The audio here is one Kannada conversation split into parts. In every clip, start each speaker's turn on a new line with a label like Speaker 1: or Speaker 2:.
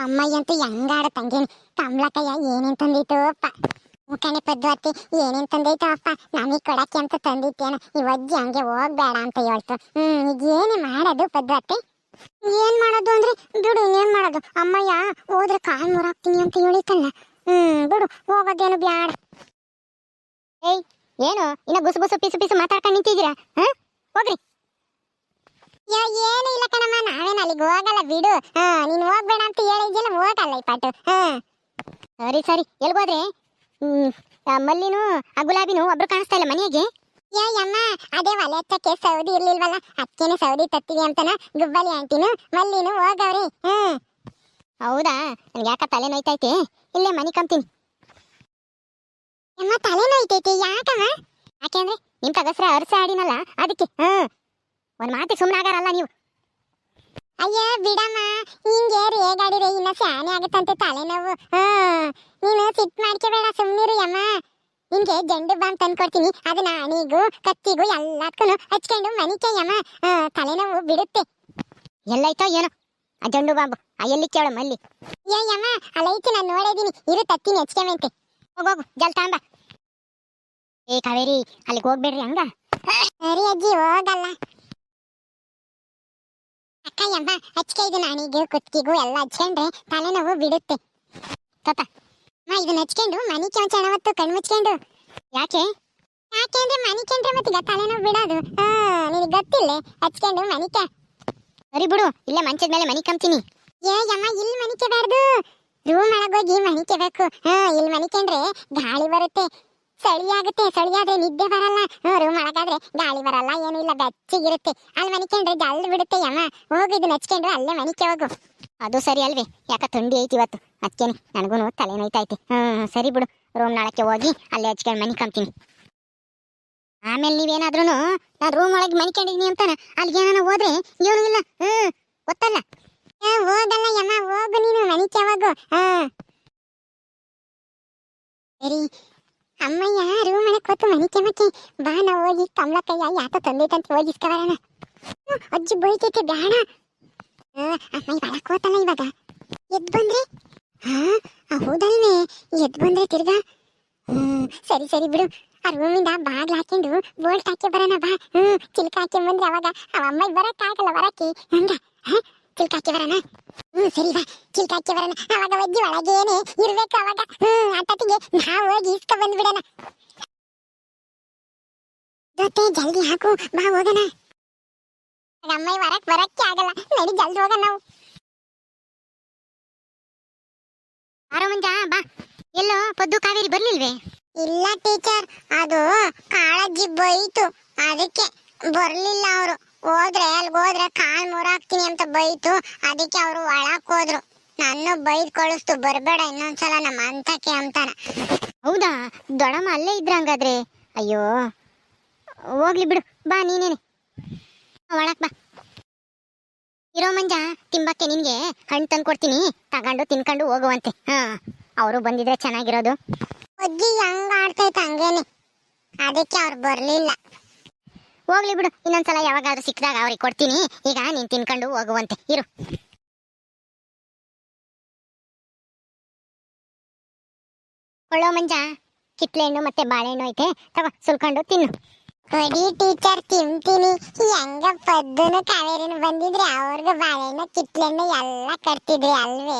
Speaker 1: ಅಮ್ಮಯ್ಯ ಅಂತೂ ಹೆಂಗಾಡ ತಂಗೇನು? ಕಮಲಕ್ಕಯ್ಯ ಏನೇನ್ ತಂದಿತ್ತು ಅಪ್ಪ? ಮುಖಾನೆ ಪದ್ವತಿ ಏನೇನ್ ತಂದೈತೋ ಅಪ್ಪ? ನನಗೆ ಕೊಡಕ್ಕೆ ಅಂತ ತಂದಿತ್ತೇನ. ಈ ಅಜ್ಜಿ ಹಂಗೆ ಹೋಗ್ಬೇಡ ಅಂತ ಹೇಳ್ತು. ಹ್ಮ್, ಈಗ ಏನೇ ಮಾಡೋದು ಪದ್ವತಿ ಏನ್ ಮಾಡೋದು ಅಂದ್ರೆ, ಬಿಡು, ಇನ್ನೇನ್ ಮಾಡೋದು? ಅಮ್ಮಯ್ಯ, ಹೋದ್ರೆ ಕಾಲ್ ಮುರಾಕ್ತೀನಿ ಅಂತ ಹೇಳಿತಲ್ಲ ಹ್ಮ್, ಬಿಡು, ಹೋಗೋದೇನು ಬ್ಯಾಡ. ಏಯ್, ಏನು? ಇನ್ನ ಗುಸು ಗುಸು, ಪಿಸು ಪಿಸು ಮಾತಾಡ್ಕೊಂಡು ನಿಂತಿದ್ದೀರಾ? ಹ? ಹೋಗ್ರಿ. ಏನು ಇಲ್ಲ ಕಣಮ್ಮ ನಾವೇನು ಅಲ್ಲಿಗೆ ಹೋಗಲ್ಲ ಬಿಡು. ಹಾ ನೀನು ಹೋಗ್ಬೇಡ ಅಂತ ಹೇಳಿದ್ಯಲ್ಲ ಹೋಗಲ್ಲ ಈ ಪಾಟು. ಹಾ. ಸರಿ ಸರಿ ಎಲ್ಗೋದ್ರೆ ಹ್ಮ್ ಆ ಮಲ್ಲಿನೂ ಆ ಗುಲಾಬಿನೂ ಒಬ್ರು ಕಾಣಿಸ್ತಾ ಇಲ್ಲ ಮನೆಗೆ? ಯಾ ಯಮ್ಮ ಅದೇ ಒಲೆ ಹಚ್ಚಕ್ಕೆ ಸೌದಿ ಇರ್ಲಿಲ್ವಲ್ಲ ಅದಕ್ಕೇನೆ ಸೌದಿ ತತ್ತೀವಿ ಅಂತನ ಗುಬ್ಬಲಿ ಆಂಟಿನು ಮಲ್ಲಿನೂ ಹೋಗವ್ರಿ. ಹ್ಮ್. ಹೌದಾ? ನನ್ಗೆ ಯಾಕ ತಲೆ ನೋಯ್ತೈತೆ ಇಲ್ಲೇ ಮನೆ ಕಂತೀನಿ ಯಮ್ಮ ತಲೆ ನೋಯ್ತೈತೆ ಯಾಕಮ್ಮ? ಯಾಕೆಂದ್ರೆ ನಿಮ್ ತಗಸ್ರ ಅರಸ ಆಡಿನಲ್ಲ ಅದಕ್ಕೆ. ಹ್ಮ್. ಒಂದ್ ಮಾತಿಗೆ ಸುಮ್ಮನೆ ಆಗಾರಲ್ಲ ನೀವು? ಅಯ್ಯೋ ಬಿಡಮ್ಮ. ಹಿಂಗೆ ರೇ ಇನ್ನ ಫ್ಯಾನೇ ಆಗುತ್ತಂತೆ ತಲೆನೋವು. ಹಾ ನೀನು ಸಿಟ್ ಮಾಡ್ಕೋಬೇಡ ಸುಮ್ಮನಿರು ಯಮ್ಮ ನಿನ್ಗೆ ಜಂಡು ಬಾಂಬ್ ತಂದ್ಕೊಡ್ತೀನಿ ಅದನ್ನ ಅಣಿಗೂ ಕತ್ತಿಗೂ ಎಲ್ಲದಕ್ಕೂ ಹಚ್ಕೊಂಡು ಮನಿಕೆ ಯಮ್ಮ ಆ, ತಲೆನೋವು ಬಿಡುತ್ತೆ. ಎಲ್ಲೈತೋ ಏನೋ? ಆ ಜಂಡು ಬಾಂಬು ಆ ಎಲ್ಲಿ ಕೇಳು ಮಲ್ಲಿ ಏ ಯಮ್ಮ ಅಲ್ಲೈತಿ ನಾನು ನೋಡಿದೀನಿ ಇರು ತತ್ತೀನಿ ಹಚ್ಕೊಂಬಂತೆ. ಹೋಗೋಗು ಜಲ್ ತಾಂಬ. ಏ ಕಾವೇರಿ ಅಲ್ಲಿಗೆ ಹೋಗ್ಬೇಡ್ರಿ ಹಂಗ? ಸರಿ ಅಜ್ಜಿ ಹೋಗಲ್ಲ. ಅಕ್ಕ ಯಮ್ಮ ಹಚ್ಕೆ ಇದು ನಾಣಿಗೂ ಕುತ್ತಿಗೂ ಎಲ್ಲ ಹಚ್ಕೊಂಡ್ರೆ ತಲೆನೋವು ಬಿಡುತ್ತೆ. ಪಾಪ. ಅಮ್ಮ, ಇದನ್ನ ಹಚ್ಕೊಂಡು ಮನಿ ಚಮಚಣ ಮತ್ತು ಕಣ್ಣು ಮುಚ್ಕೊಂಡು. ಯಾಕೆ? ಯಾಕೆ ಅಂದ್ರೆ ಮನಿ ಕೆಂಡ್ರೆ ಮತ್ತೀಗ ತಲೆನೋವು ಬಿಡೋದು. ಹಾ, ನಿನಗೆ ಗೊತ್ತಿಲ್ಲ? ಹಚ್ಕೊಂಡು ಮನಿಕ ಸರಿ ಬಿಡು, ಇಲ್ಲೇ ಮಂಚದ ಮೇಲೆ ಮನಿ ಕಂತೀನಿ ಏ, ಯಮ್ಮ, ಇಲ್ಲಿ ಮನಿಕೆಬಾರ್ದು ರೂಮ್ ಒಳಗೋಗಿ ಮನಿಕೆಬೇಕು ಹಾ, ಇಲ್ಲಿ ಮನಿಕೊಂಡ್ರೆ ಗಾಳಿ ಬರುತ್ತೆ. ಚಳಿ ಆಗುತ್ತೆ ನಿದ್ದೆ ಬರಲ್ಲ. ರೂಮ್ ಒಳಗಾದ್ರೆ ಗಾಳಿ ಬರಲ್ಲ, ಏನು ಇಲ್ಲ, ಬೆಚ್ಚಗಿರುತ್ತೆ. ಅಲ್ಲಿ ಮನಿಕೊಂಡ್ರೆ ಜಲ್ದಿ ಬಿಡುತ್ತೆ ಯಮ್ಮ. ಇದು ಹಚ್ಕೊಂಡು ಅಲ್ಲೇ ಮನಿಕೆ ಹೋಗು. ಅದು ಸರಿ ಅಲ್ವೇ, ಯಾಕ ಥಂಡಿ ಐತಿ ಇವತ್ತು? ಅದಕ್ಕೇನೆ ನನಗೂ ತಲೆ ನೋಯ್ತೈತಿ ಹ್ಮ್, ಸರಿ ಬಿಡು ರೂಮ್ ನಾಳಕ್ಕೆ ಹೋಗಿ ಅಲ್ಲೇ ಹಚ್ಕೊಂಡು ಮನೆ ಕಂತೀನಿ ಆಮೇಲೆ ನೀವೇನಾದ್ರೂ ನಾನು ರೂಮ್ ಒಳಗೆ ಮನಿಕೊಂಡಿದ್ದೀನಿ ಅಂತಾನೆ ಅಲ್ಲಿ ಏನಾನ ಹೋದ್ರೆ ಏನೂ ಇಲ್ಲ. ಹ್ಮ್, ಗೊತ್ತಲ್ಲ? ಹೋಗಲ್ಲ ಯಮ್ಮ, ಹೋಗು ನೀನು ಮನಿಕೆ ಹೋಗು. ಹಾ ಸರಿ ಅಮ್ಮಯ್ಯ ರೂಮ್ ಒಳಗೆ ಕೂತು ಮನಿಕೆ ಮಕ್ಕೆ ಬಾ ನಾವು ಹೋಗಿ ಕಮಲಕ್ಕಯ್ಯ ಯಾತ ತಂದೈತಂತ ಹೋಗಿಸ್ಕಬರೋಣ ಹ್ಮ್, ಅಜ್ಜಿ ಬೈತೈತೆ ಬೇಡ. ಅಮ್ಮಯ್ಯ ಒಳಗೆ ಕೂತಲ್ಲ ಇವಾಗ. ಎದ್ ಬಂದ್ರೆ? ಹಾ ಹೌದಲ್ವೇ? ಎದ್ ಬಂದ್ರೆ ತಿರ್ಗಾ? ಹ್ಮ್ ಸರಿ ಸರಿ ಬಿಡು. ಆ ರೂಮಿಂದ ಬಾಗ್ಲ ಹಾಕೊಂಡು ಬೋಲ್ಟ್ ಹಾಕಿ ಬರೋಣ ಬಾ. ಹ್ಮ್ ಚಿಲ್ಕ ಹಾಕಿ ಬಂದ್ರೆ ಅವಾಗ ಅವ ಅಮ್ಮ ಬರಕ್ ಆಗಲ್ಲ ಬರಕ್ಕೆ. ಹಂಗ? ಚಿಲ್ಕ ಹಾಕಿ ಬರೋಣ ಹ್ಞೂ ಸರಿ ಬಾ. ಚಿಲ್ಕ ಹಾಕಿ ಬರೋಣ ಅವಾಗ ಒಜ್ಜಿ ಒಳಗೇನೆ ಇರ್ಬೇಕು ಅವಾಗ. ಹ್ಞೂ ಅಟ್ಟತ್ತಿಗೆ ನಾವು ಹೋಗಿ ಇಸ್ಕ ಬಂದ್ಬಿಡೋಣ. ಜೊತೆ ಜಲ್ದಿ ಹಾಕು. ಬಾ ಹೋಗೋಣ. ಅಮ್ಮ ವರಕ್ ಬರಕ್ಕೆ ಆಗಲ್ಲ. ನಡಿ ಜಲ್ದಿ ಹೋಗೋಣ ನಾವು. ಬಾರೋ ಮಂಜ ಬಾ. ಎಲ್ಲೋ ಪದ್ದು ಕಾವೇರಿ ಬರ್ಲಿಲ್ವೇ? ಇಲ್ಲ ಟೀಚರ್ ಅದು ಕಾಳಜಿ ಬೈತು. ಅದಕ್ಕೆ ಬರಲಿಲ್ಲ ಅವರು. ಹೋದ್ರೆ ಅಲ್ಲಿ ಹೋದ್ರೆ ಕಾಲ್ ಮುರಾಕ್ತೀನಿ ಅಂತ ಬೈತು. ಅದಕ್ಕೆ ಅವರು ಒಳಕ್ ಹೋದ್ರು. ನಾನು ಬೈದ್ ಕಳಿಸ್ತು. ಬರ್ಬೇಡ ಇನ್ನೊಂದ್ಸಲ ನಮ್ಮ ಅಂತಕ್ಕೆ ಅಂತಾನ. ಹೌದಾ? ದೊಡಮ್ಮ ಅಲ್ಲೇ ಇದ್ರ ಹಂಗಾದ್ರೆ? ಅಯ್ಯೋ. ಹೋಗ್ಲಿ ಬಿಡು. ಬಾ ನೀನೇನೆ. ಒಳಕ್ ಬಾ. ಇರೋ ಮಂಜ ತಿಂಬಕ್ಕೆ ನಿನ್ಗೆ ಹಣ್ಣು ತಂದು ಕೊಡ್ತೀನಿ. ತಗೊಂಡು ತಿನ್ಕೊಂಡು ಹೋಗುವಂತೆ. ಹಾ ಅವರು ಬಂದಿದ್ರೆ ಚೆನ್ನಾಗಿರೋದು. ಅಜ್ಜಿ ಹಂಗ ಆಡ್ತೈತೆ ಹಂಗೇನೆ. ಅದಕ್ಕೆ ಅವ್ರು ಬರ್ಲಿಲ್ಲ. ಹೋಗ್ಲಿ ಬಿಡು. ಇನ್ನೊಂದ್ಸಲ ಯಾವಾಗಾದ್ರೂ ಸಿಕ್ಕಿದಾಗ ಅವ್ರಿಗೆ ಕೊಡ್ತೀನಿ. ಈಗ ನೀನ್ ತಿನ್ಕೊಂಡು ಹೋಗುವಂತೆ. ಇರು. ಒಳ್ಳೋ ಮಂಜ. ಕಿತ್ಳೆಹಣ್ಣು ಮತ್ತೆ ಬಾಳೆಹಣ್ಣು ಐತೆ. ತಗೋ ಸುಲ್ಕೊಂಡು ತಿನ್ನು. ಕೊಡಿ ಟೀಚರ್ ತಿಂತೀನಿ. ಹೆಂಗ ಪದ್ದನ ಕಾವೇರಿನ ಬಂದಿದ್ರೆ ಅವ್ರಿಗೆ ಬಾಳೆಹಣ್ಣು ಕಿತ್ಳೆಹಣ್ಣು ಎಲ್ಲ ಕಟ್ತಿದ್ರಿ ಅಲ್ವೇ?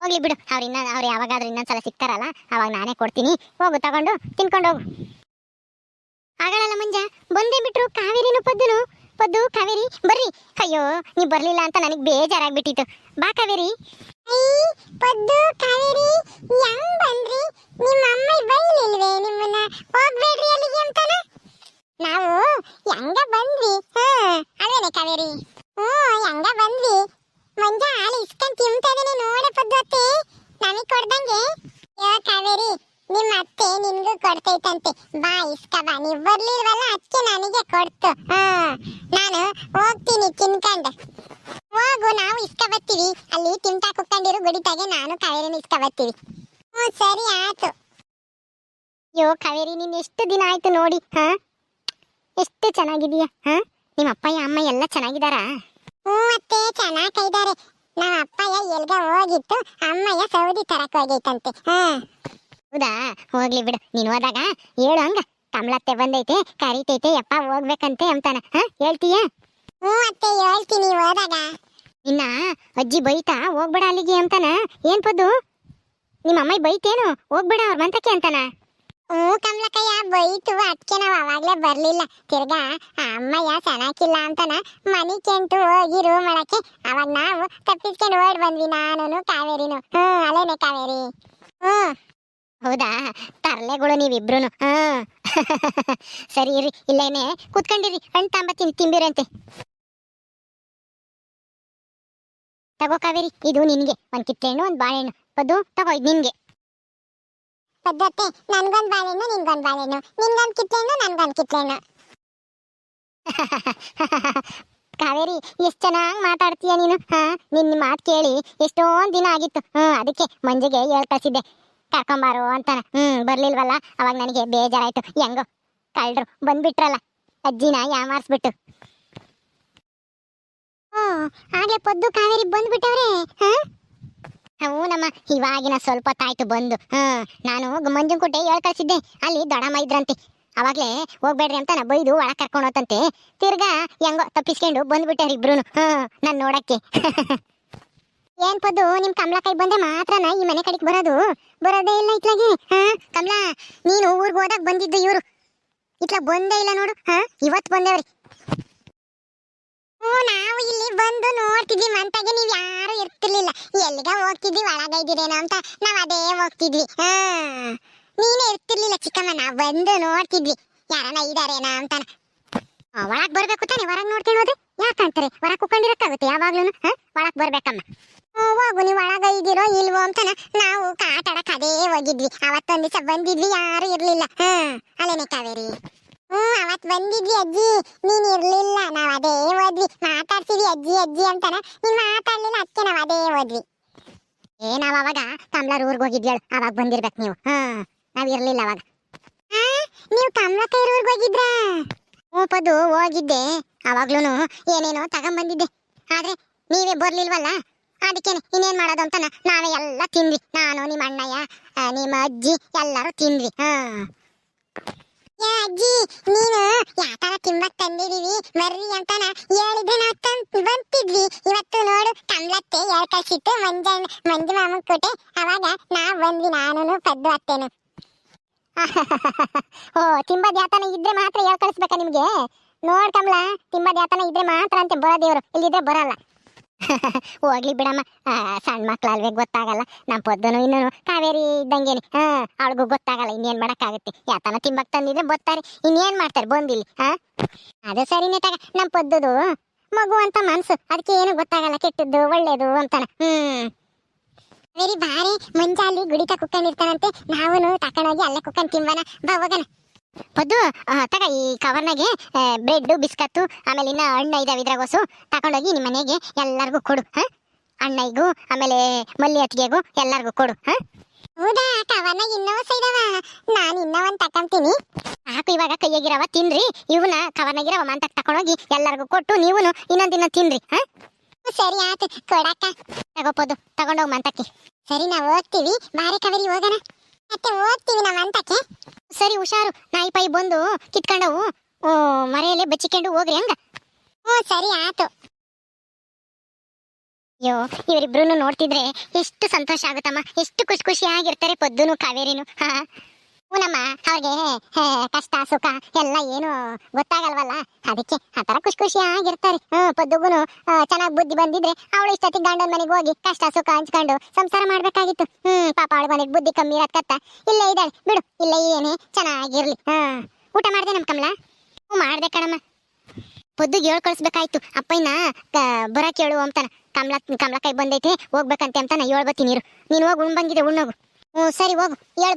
Speaker 1: ಹೋಗ್ಲಿ ಬಿಡು. ಅವ್ರು ಇನ್ನ ಅವ್ರು ಯಾವಾಗಾದ್ರೂ ಇನ್ನೊಂದ್ಸಲ ಸಿಗ್ತಾರಲ್ಲ ಅವಾಗ ನಾನೇ ಕೊಡ್ತೀನಿ. ಹೋಗು ತಗೊಂಡು ತಿನ್ಕೊಂಡು ಹೋಗು. ಆಗಲ್ಲ ಮಂಜ? ಬಂದೇ ಬಿಟ್ರು ಕಾವೇರಿನು ಪದ್ದುನು? ಪದ್ದು, ಕಾವೇರಿ, ಬರ್ರಿ. ಅಯ್ಯೋ, ನೀ ಬರ್ಲಿಲ್ಲ ಅಂತ ನನಗೆ ಬೇಜಾರಾಗ್ಬಿಟ್ಟಿತ್ತು. ಬಾ ಕಾವೇರಿ. ಪದ್ದು, ಕಾವೇರಿ ಹೆಂಗ್ ಬಂದ್ರಿ ನಿಮ್ಮ ಅಮ್ಮ ಬೈಲಿಲ್ವೇ ನಿಮ್ಮನ್ನ ಹೋಗ್ಬೇಡ್ರಿ ಅಲ್ಲಿಗೆ ಅಂತಾನ ನಾವು ಹೆಂಗ ಬಂದ್ವಿ ಹಾ ಅಲ್ವೇನೆ ಕಾವೇರಿ ಹ್ಞೂ ಹೆಂಗ ಬಂದ್ವಿ ಮಂಜ ಹಾಲು ಇಸ್ಕೊಂಡ್ ತಿಂತಾ ಇದೀನಿ ನೋಡೆ ಪದ್ಧತಿ ನಮಗ್ ಕೊಡ್ದಂಗೆ ಯೋ ಕಾವೇರಿ ನಿಮ್ಮ ಅತ್ತೆ ನಿನ್ಗೂ ಕೊಡ್ತೈತಂತೆ ಬಾ, ಇಸ್ಕ ಬಾ. ನೀವ್ ಬರ್ಲಿಲ್ವಲ್ಲ ಅದಕ್ಕೆ ನನಗೆ ಕೊಡ್ತು. ಹಾ, ನಾನು ಹೋಗ್ತೀನಿ ತಿನ್ಕಂಡು. ಹೋಗು, ನಾವು ಇಸ್ಕ ಬರ್ತೀವಿ. ಅಲ್ಲಿ ತಿಂತಾ ಕುಕ್ಕಂಡಿರು ಗುಡಿತಾಗೆ ನಾನು ಕಾವೇರಿನ ಇಸ್ಕ ಬರ್ತೀವಿ. ಹ್ಞೂ, ಸರಿ, ಆಯ್ತು. ಅಯ್ಯೋ, ಕಾವೇರಿ, ನೀನ್ ಎಷ್ಟು ದಿನ ಆಯ್ತು ನೋಡಿ, ಹಾ? ಎಷ್ಟು ಚೆನ್ನಾಗಿದೀಯ ಹಾ? ನಿಮ್ಮ ಅಪ್ಪಯ್ಯ ಅಮ್ಮ ಎಲ್ಲ ಚೆನ್ನಾಗಿದಾರಾ ಹ್ಞೂ, ಅತ್ತೆ ಚೆನ್ನಾಗಿದ್ದಾರೆ ನಮ್ಮ ಅಪ್ಪಯ್ಯ ಎಲ್ಗ ಹೋಗಿತ್ತು, ಅಮ್ಮಯ್ಯ ಸೌದಿ ತರಕ್ ಹೋಗೈತಂತೆ. ಹಾ ಹೌದಾ? ಹೋಗ್ಲಿ ಬಿಡು. ನೀನು ಹೋದಾಗ ಹೇಳು ಹಂಗ. ಕಮಲತ್ತೆ ಬಂದೈತೆ ಕರಿತೈತೆ ಯಪ್ಪ ಹೋಗ್ಬೇಕಂತೆ ಅಂತಾನ. ಹಾ? ಹೇಳ್ತೀಯ? ಹ್ಞೂ ಅತ್ತೆ ಹೇಳ್ತೀನಿ ಹೋದಾಗ. ಇನ್ನ ಅಜ್ಜಿ ಬೈತಾ ಹೋಗ್ಬೇಡ ಅಲ್ಲಿಗೆ ಅಂತಾನ? ಏನ್ ಪದ್ದು? ನಿಮ್ಮ ಅಮ್ಮ ಬೈತೇನು? ಹೋಗ್ಬೇಡ ಅವ್ರ ಮಂತಕ್ಕೆ ಅಂತಾನ? ಹ್ಞೂ ಕಮಲಕ್ಕಯ್ಯ ಬೈತು. ಅದಕ್ಕೆ ನಾವು ಅವಾಗ್ಲೇ ಬರ್ಲಿಲ್ಲ. ತಿರ್ಗಾ ಆ ಅಮ್ಮಯ್ಯ ಚೆನ್ನಾಗಿಲ್ಲ ಅಂತಾನ? ಮನಿ ಕೆಂಟು ಹೋಗಿ ರೂಮ್ ಒಳಕ್ಕೆ. ಅವಾಗ ನಾವು ತಪ್ಪಿಸ್ಕೊಂಡು ಓಡ್ ಬಂದ್ವಿ. ನಾನು ಕಾವೇರಿನು. ಹ್ಮ್ ಅಲೇನೆ ಕಾವೇರಿ? ಹ್ಮ್ ಹೌದಾ? ತರ್ಲೆಗಳು ನೀವಿಬ್ರು ಹಾ. ಸರಿ ಇರಿ ಇಲ್ಲೇನೆ ಕೂತ್ಕೊಂಡಿರಿ ಹಣ್ಣು ತಿನ್ ತಿಂಬಿರಂತೆ ತಗೋ ಕಾವೇರಿ ಇದು ನಿನ್ಗೆ. ಒಂದ್ ಕಿತ್ಲೆಹಣ್ಣು ಒಂದ್ ಬಾಳೆಹಣ್ಣು. ಪದ್ದು ತಗೋ ಇದು ನಿನ್ಗೆ. ಪದ್ಧತೆ ನನ್ಗೊಂದ್ ಬಾಳೆಹಣ್ಣು ನಿನ್ಗೊಂದ್ ಬಾಳೆಹಣ್ಣು. ನಿನ್ಗೊಂದ್ ಕಿತ್ಲೆಹಣ್ಣು ನನ್ಗೊಂದ್ ಕಿತ್ಲೆಹಣ್ಣು ಕಾವೇರಿ ಎಷ್ಟ್ ಚೆನ್ನಾಗ್ ಮಾತಾಡ್ತೀಯ ನೀನು? ಹಾ ನಿನ್ನ ಮಾತು ಕೇಳಿ ಎಷ್ಟೊಂದ್ ದಿನ ಆಗಿತ್ತು. ಹ್ಮ್ ಅದಕ್ಕೆ ಮಂಜಿಗೆ ಹೇಳ್ ಕಳ್ಸಿದ್ದೆ. ಕರ್ಕೊಂಬಾರು ಅಂತಾನೆ. ಹ್ಮ್, ಬರ್ಲಿಲ್ವಲ್ಲ? ಅವಾಗ ನನಗೆ ಬೇಜಾರಾಯ್ತು. ಹೆಂಗೋ, ಕಳ್ರು. ಬಂದ್ಬಿಟ್ರಲ್ಲ. ಅಜ್ಜಿನ ಯಾಮಾರ್ಸ್ಬಿಟ್ಟು. ಓ, ಹಾಗೆ ಪದ್ದು ಕಾವೇರಿ ಬಂದ್ಬಿಟ್ಟವ್ರೆ, ಹಾ? ನಮ್ಮ ಇವಾಗಿನ ಸ್ವಲ್ಪ ತಾಯ್ತು ಬಂದು. ಹ್ಮ್, ನಾನು ಮಂಜುಂಕುಟ್ಟೆ ಹೇಳ್ ಕಳ್ಸಿದ್ದೆ. ಅಲ್ಲಿ ದೊಡಮ್ಮ ಇದ್ರಂತೆ. ಅವಾಗ್ಲೇ ಹೋಗ್ಬೇಡ್ರಿ ಅಂತ ನಾ ಬೈದು ಒಳಗ್ ಕರ್ಕೊಂಡು ಹೋತಂತೆ. ತಿರ್ಗಾ ಹೆಂಗೋ ತಪ್ಪಿಸ್ಕೊಂಡು ಬಂದ್ಬಿಟ್ಟಾರ ಇಬ್ರುನು ಹ್ಮ್, ನಾನ್ ನೋಡಕ್ಕೆ. ಏನ್ ಪದ್ದು ನಿಮ್ ಕೈ ಬಂದೆ ಮಾತ್ರನ ಈ ಮನೆ ಕಡೆಗೆ ಬರೋದು? ಬರೋದೇ ಇಲ್ಲ ಇತ್ಲಾಗೆ ಹಾ? ಕಮಲಾ ನೀನು ಊರ್ಗ್ ಹೋದಾಗ ಬಂದಿದ್ದು ಇವ್ರು. ಇತ್ಲ ಬಂದೇ ಇಲ್ಲ ನೋಡು ಹಾ? ಇವತ್ ಬಂದೇವ್ರಿ. ಹ್ಞೂ ನಾವು ಇಲ್ಲಿ ಬಂದು ನೋಡ್ತಿದ್ವಿ ಮಂತಾಗೆ ನೀವು ಯಾರು ಇರ್ತಿರ್ಲಿಲ್ಲ. ಎಲ್ಲಿಗ ಹೋಗ್ತಿದ್ವಿ ಒಳಗೈದಿರೇನೋ ಅಂತ. ನಾವ್ ಅದೇ ಹೋಗ್ತಿದ್ವಿ ಹಾ? ನೀನೇ ಇರ್ತಿರ್ಲಿಲ್ಲ ಚಿಕ್ಕಮ್ಮ ನಾವು ಬಂದು ನೋಡ್ತಿದ್ವಿ. ಯಾರನ ಇದಾರೇನಾ ಅಂತಾನ. ಆ, ಒಳಗ್ ಬರ್ಬೇಕು ತಾನೆ ಹೊರಗ್ ನೋಡ್ಕೊಂಡು ಹೋದ್ರೆ? ಯಾಕಂತಾರೆ ಹೊರಗ್ ಕುತ್ಕೊಂಡಿರಕ್ಕಾಗುತ್ತೆ ಯಾವಾಗ್ಲೂ ಹಾ? ಒಳಗ್ ಬರ್ಬೇಕಮ್ಮ. ಹೋಗು, ನೀವು ಒಳಗ ಇದಿರೋ ಇಲ್ವೋ ಅಂತನ ನಾವು ಕಾಟಾಡಕ್ ಅದೇ ಹೋಗಿದ್ವಿ. ಅವತ್ತೊಂದ್ ದಿವಸ ಬಂದಿದ್ವಿ, ಯಾರು ಇರ್ಲಿಲ್ಲ. ಹಾ ಅಲ್ಲೇನೆ ಕಾವೇರಿ ಹ್ಮ್ ಅವತ್ ಬಂದಿದ್ವಿ ಅಜ್ಜಿ. ನೀನ್ ಇರ್ಲಿಲ್ಲ, ನಾವ್ ಅದೇ ಹೋದ್ವಿ. ಮಾತಾಡ್ಸಿದ್ವಿ ಅಜ್ಜಿ ಅಜ್ಜಿ ಅಂತಾನ. ನೀನ್ ಮಾತಾಡ್ಲಿಲ್ಲ ಅದಕ್ಕೆ ನಾವ್ ಅದೇ ಹೋದ್ವಿ. ಏ, ನಾವ್ ಅವಾಗ ಕಮಲಾರ್ ಊರ್ಗ್ ಹೋಗಿದ್ವಿ ಅವಾಗ ಬಂದಿರ್ಬೇಕು ನೀವು. ಹಾ, ನಾವ್ ಇರ್ಲಿಲ್ಲ ಅವಾಗ. ನೀವು ಕಮಲಕೈರ್ ಊರ್ಗ್ ಹೋಗಿದ್ರಾ? ಹ್ಞೂ ಪದು ಹೋಗಿದ್ದೆ, ಅವಾಗ್ಲೂನು ಏನೇನೋ ತಗೊಂಬಂದಿದ್ದೆ. ಆದ್ರೆ ನೀವೇ ಬರ್ಲಿಲ್ವಲ್ಲ? ಅದಕ್ಕೇನೆ, ಇನ್ನೇನ್ ಮಾಡೋದು ಅಂತ ನಾವೇ ಎಲ್ಲ ತಿಂದ್ವಿ. ನಾನು ನಿಮ್ಮ ಅಣ್ಣಯ್ಯ ನಿಮ್ಮ ಅಜ್ಜಿ, ಎಲ್ಲರೂ ತಿಂದ್ವಿ. ಹಾ. ಅಜ್ಜಿ, ನೀನು ಯಾತರ ತಿಂಬಕ್ ತಂದಿದೀವಿ ಬರ್ರಿ ಅಂತಾನ ಹೇಳಿದ್ರೆ ನಾವು ತಂದ್ ಬಂತಿದ್ವಿ. ಇವತ್ತು ನೋಡು ಕಮ್ಲತ್ತೆ ಹೇಳ್ ಕಳ್ಸಿತ್ತು ಮಂಜ ಮಂಜು ಮಾಮನ್ ಕೊಟ್ಟೆ ಅವಾಗ ನಾವ್ ಬಂದ್ವಿ ನಾನು ಪದ್ದು ಅತ್ತೇನು. ಓ ತಿಂಬದ್ ಯಾತನ ಇದ್ರೆ ಮಾತ್ರ ಹೇಳ್ ಕಳಿಸ್ಬೇಕಾ ನಿಮ್ಗೆ? ನೋಡ್ ಕಮಲ ತಿಂಬದ್ ಯಾತನ ಇದ್ರೆ ಮಾತ್ರ ಅಂತೆ ಬರೋದೇವ್ರು ಇಲ್ಲಿದ್ರೆ ಬರಲ್ಲ. ಹೋಗ್ಲಿ ಬಿಡಮ್ಮ. ಸಣ್ಣ ಮಕ್ಳು ಅಲ್ವೇ ಗೊತ್ತಾಗಲ್ಲ. ನಮ್ಮ ಪೊದ್ದನು ಇನ್ನೂ ಕಾವೇರಿ ಇದ್ದಂಗೇನೆ. ಹಾ, ಅವಳಿಗೂ ಗೊತ್ತಾಗಲ್ಲ ಇನ್ನೇನ್ ಮಾಡಕ್ಕಾಗುತ್ತೆ. ಯಾತನ ತಿಂಬಕ್ ತಂದಿದ್ರೆ ಬರ್ತಾರೆ ಇನ್ನೇನ್ ಮಾಡ್ತಾರೆ ಬಂದಿಲ್ಲಿ, ಹಾ? ಅದು ಸರಿನೇ ತಗ ನಮ್ಮ ಪೊದ್ದುದು ಮಗು ಅಂತ ಮನ್ಸು. ಅದಕ್ಕೆ ಏನು ಗೊತ್ತಾಗಲ್ಲ, ಕೆಟ್ಟದ್ದು, ಒಳ್ಳೇದು ಅಂತಾನ. ಹ್ಮ್. ವೆರಿ ಬಾರಿ ಮುಂಜಾಲಿ ಗುಡಿತ ಕುಕ್ಕಂಡಿರ್ತಾನಂತೆ. ನಾವು ತಕೊಂಡೋಗಿ ಅಲ್ಲೇ ಕುಕ್ಕಂಡ್ ತಿಂಬನ. ಬಾ ಹೋಗಣ. ಪದ್ದು ತಗ ಈ ಕವರ್ನಾಗೆ ಬ್ರೆಡ್ಡು ಬಿಸ್ಕತ್ತು ಆಮೇಲೆ ಇನ್ನ ಹಣ್ಣು ಇದಾವೆ ಇದ್ರಾಗೋಸು ತಗೊಂಡೋಗಿ ನಿಮ್ಮ ಮನೆಗೆ ಎಲ್ಲರಿಗೂ ಕೊಡು ಹಾ? ಅಣ್ಣಿಗೂ ಆಮೇಲೆ ಮಲ್ಲಿ ಅತ್ತಿಗೆಗೂ ಎಲ್ಲರಿಗೂ ಕೊಡು ಹಾ? ಹೌದಾ ಕವರ್ನಾಗ ಇನ್ನೂ ಇದಾವ ನಾನು ಇನ್ನೂ ಒಂದು ತಕೊಂತೀನಿ ಹಾಕು ಇವಾಗ ಕೈಯಾಗಿರವ ತಿನ್ರಿ. ಇವನ್ನ ಕವರ್ನಾಗಿರವ ಮಂತಕ್ ತಕೊಂಡೋಗಿ ಎಲ್ಲರಿಗೂ ಕೊಟ್ಟು ನೀವುನು ಇನ್ನೊಂದಿನ ತಿನ್ರಿ ಹಾ? ಸರಿ ಆಯ್ತು ಕೊಡಕ್ಕ. ತಗೋಬೋದು ತಗೊಂಡೋಗಿ ಮಂತಕ್ಕೆ. ಸರಿ ನಾವು ಹೋಗ್ತೀವಿ. ಬಾರಿ ಕವರಿ ಹೋಗೋಣ. ಮತ್ತೆ ಹೋಗ್ತೀವಿ ನಾವ್ ಅಂತಕ್ಕೆ ಸರಿ ಹುಷಾರು, ನಾಯಿ ಪೈ ಬಂದು ಕಿತ್ಕೊಂಡವು. ಓ, ಮರೆಯಲ್ಲೇ ಬಚ್ಚಿಕೊಂಡು ಹೋಗ್ರಿ ಹಂಗ. ಓ, ಸರಿ ಆತು. ಅಯ್ಯೋ ಇವರಿಬ್ರು ನೋಡ್ತಿದ್ರೆ ಎಷ್ಟು ಸಂತೋಷ ಆಗುತ್ತಮ್ಮ. ಎಷ್ಟು ಖುಷಿ ಖುಷಿಯಾಗಿರ್ತಾರೆ ಪದ್ದುನು, ಕಾವೇರಿನು. ಹಾ. ಹೂನಮ್ಮ ಅವ್ರಿಗೆ ಕಷ್ಟ, ಸುಖ, ಎಲ್ಲ ಏನು ಗೊತ್ತಾಗಲ್ವಲ್ಲ? ಅದಕ್ಕೆ ಆ ಥರ ಖುಷಿ ಖುಷಿಯಾಗಿರ್ತಾರೆ ಹ್ಮ್, ಪದ್ದುಗುನು ಚೆನ್ನಾಗಿ ಬುದ್ಧಿ ಬಂದಿದ್ರೆ ಅವಳು ಇಷ್ಟ ಗಂಡನ ಮನೆಗೆ ಹೋಗಿ ಕಷ್ಟ, ಸುಖ ಹಂಚ್ಕೊಂಡು ಸಂಸಾರ ಮಾಡ್ಬೇಕಾಗಿತ್ತು. ಹ್ಮ್, ಪಾಪ ಅವಳು ಮನೆಗೆ ಬುದ್ಧಿ ಕಮ್ಮಿ ಇರತ್ತತ್ತ ಇಲ್ಲೇ ಇದ್ದಾಳೆ. ಬಿಡು, ಇಲ್ಲೇ ಏನೇ ಚೆನ್ನಾಗಿರ್ಲಿ. ಹಾ ಊಟ ಮಾಡ್ದೆ ನಮ್ಮ ಕಮಲ? ಹ್ಞೂ ಮಾಡ್ದೆ ಕಣಮ್ಮ. ಪೊದ್ದುಗೆ ಹೇಳ್ ಕಳಿಸ್ಬೇಕಾಯ್ತು. ಅಪ್ಪಯ್ಯನ ಬರ ಕೇಳು ಅಂತಾನ. ಕಮಲ ಕೈ ಬಂದೈತೆ, ಹೋಗ್ಬೇಕಂತೆ ಅಂತ ನಾ ಹೇಳ್ಬತ್ತೀನಿ ನೀರು. ನೀನು ಹೋಗಿ ಉಣ್ ಬಂದಿದೆ ಉಣ್ಣೋಗು. ಹ್ಞೂ ಸರಿ, ಹೋಗು. ಹೇಳ್